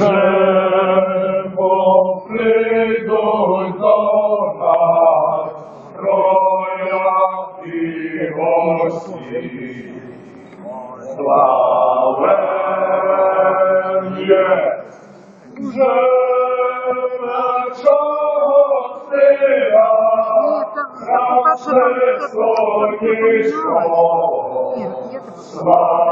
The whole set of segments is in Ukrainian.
Небо прийдуть до нас, трояки гості. Славен є вже нашого сина, нас високішого. Славен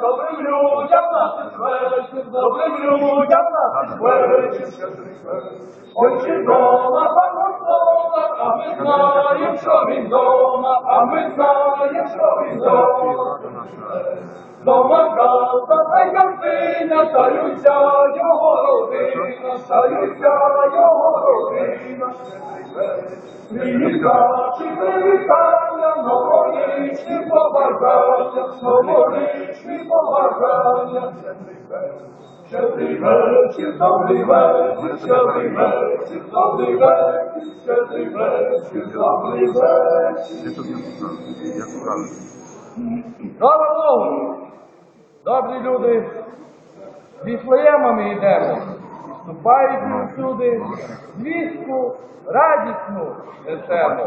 добрим людям наш вечір, добрим людям вечір, щедрий вечір. Дома пан Господа, а ми знаємо, що він дома, а ми знаємо, що він дома. Дома casa, та картина, стаються його родина, стаються його родина. Привітачі, привітання, новорічні тут написано? Як правильно? Слава Богу! Добрі люди, Віфлеєма ми йдемо, і вступаючи всюди, звістку радісну несемо.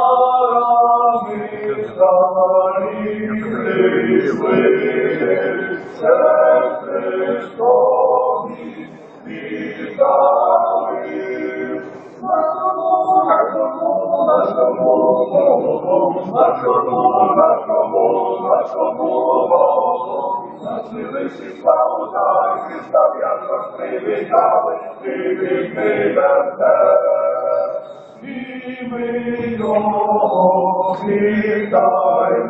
старі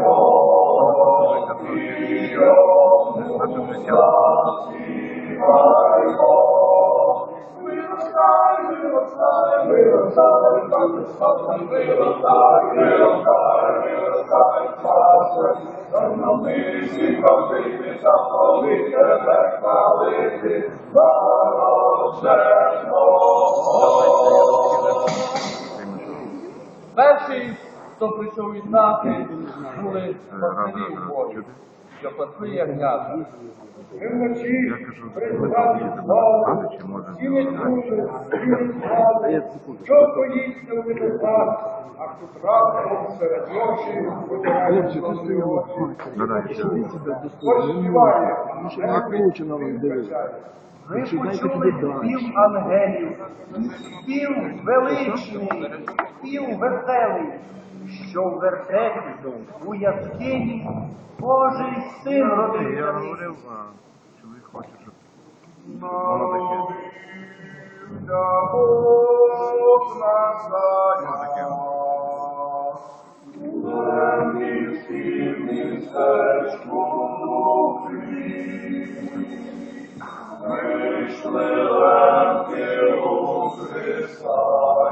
Перший, хто прийшов відзнати, були пастирі Божі, що кажу, знати чи може Всі не чули, всі не знали, що боїться у виноград, а хто трапив серед ночі, потирає сльозу очі. Ось співає, Накручено вам дивитися. Ви почули спів ангелів, спів величний, спів веселий, що в вертепі у яскині Божий син родився. Я говорив, а чоловік хоче, щоб воно таке. Нас Ну, Вийшли ленки у Христа.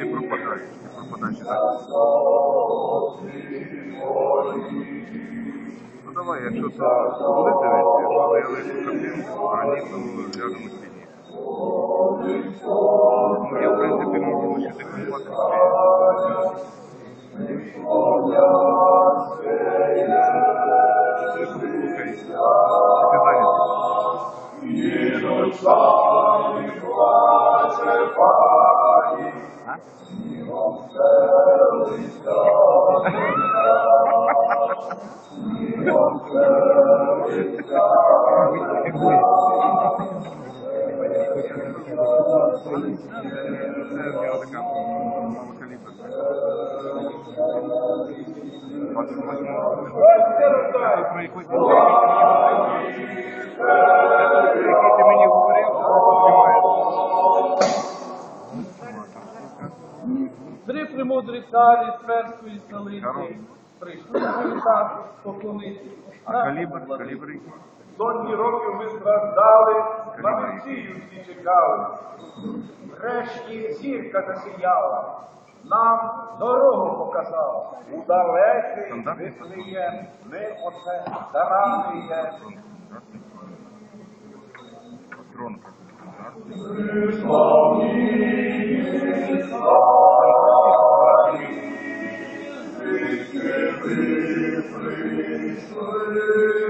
Ти пропадаєш, ти пропадаєш? Ну давай, якщо то буде дивитися, якщо виявиться проблем, броні, то ляжемо пізніше. Ну, я, в принципі, можу лишити купувати Ти послухай, ти зайнятий. Це в царі з перської столиці прийшли привітати, поклонитися. А калібр, калібр який? Сотні років ми страждали, на Месію всі чекали. Врешті зірка засіяла, нам дорогу показала. У далекий Стандартний ми оце зараний є. Трон. господарі, Jesus.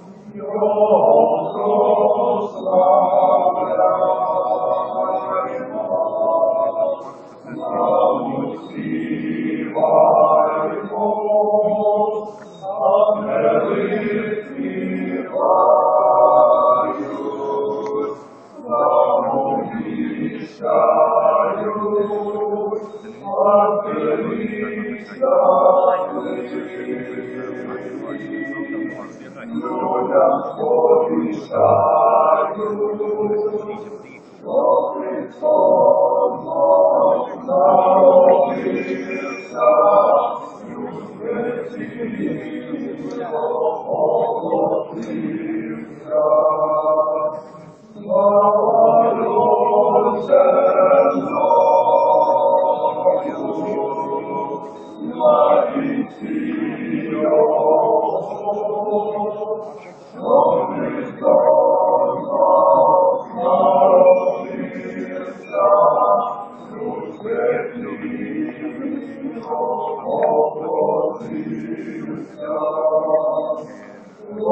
Nunam vobis aius, vobis omnos nobis aius, et in omnos nobis aius.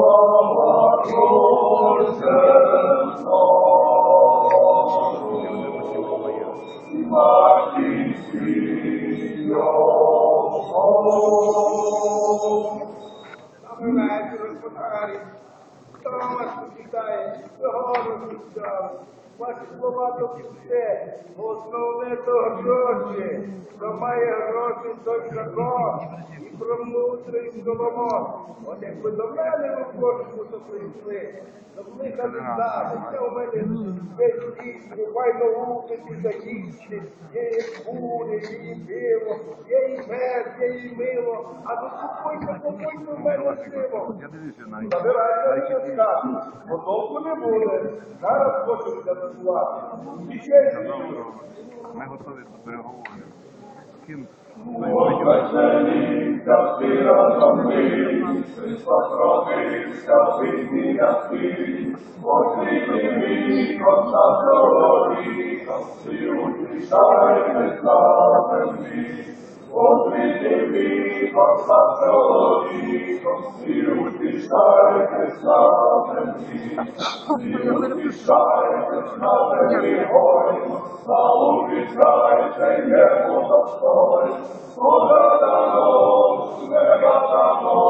Lord, Lord, Lord, Ваші слова то все, основне то гроші, хто має гроші, той закон, і про мудрий Соломон. От якби до мене ви в кожному то прийшли, то ви так знали, у мене весь рік, бувай наукати закінчити, є і кури, є і пиво, є і мед, є і мило, а то купуйте, купуйте в мене сиво. Забирайте на сказ, бо толку не буде. Зараз хочеться й Ми готові до переговорів. З ким? Веселіться всі разом ми, Христос родився, утішайте на землі. Посвіти віком на дорогах, всі утішайте на землі. Oprimivi consatori, consiutis aetes lamenti, siutis aetes nateri horis, salutis aete iepos astoris, odata nos, negata nos,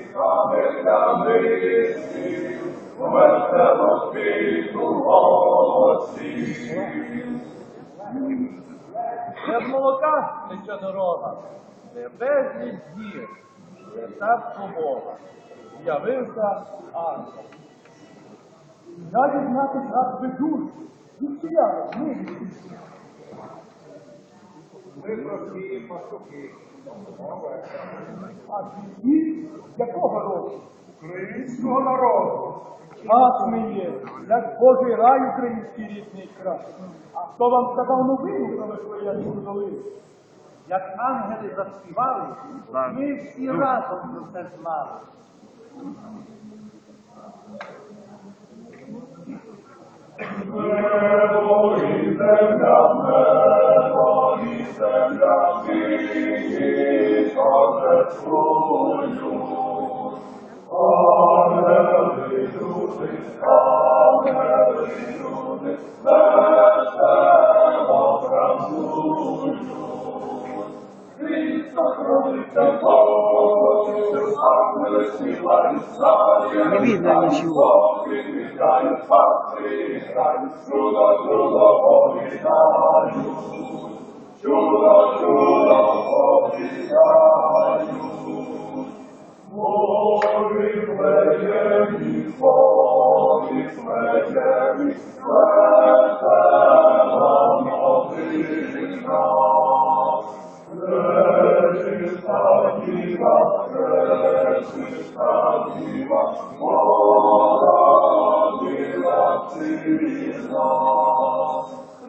Ловицький, храми границь, весело світу голосів. Де в молока тече дорога, де безліч дір, де царство Бога. Явився ангел. Я дізнати брат ведуть, сіяли, ми. ми прості пастухи. А ті якого року? Українського народу. Час ми є, як Божий рай український рідний край. А хто вам сказав новину про Вифлеємську долину? Як ангели заспівали, ми всі разом про це знали. Небо і земля, торжествують. Ангели люди, ангели люди, весело пранують. Христос родиться, Богом, ангели Judo, Judo, Obis Aius, Moris Regeris, Moris Regeris, Retem Nobis Nos, Regis Agiva, Regis Tibi Nos,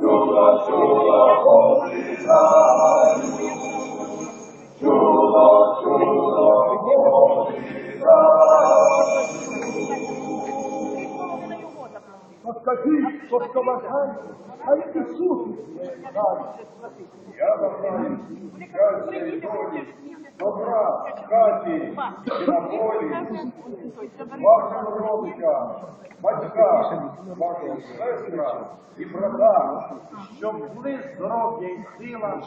Chula, chula, holy night. Chula, Скажіть, що що а як Ісус не. Я бажаю щастя і добра хаті і на полі, вашим родичам, батькам, вашим сестрам і братам, щоб були здоров'я і сила,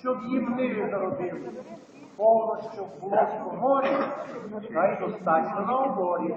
щоб їм ниви народили. Повно, щоб було в коморі, та й достатньо на оборі.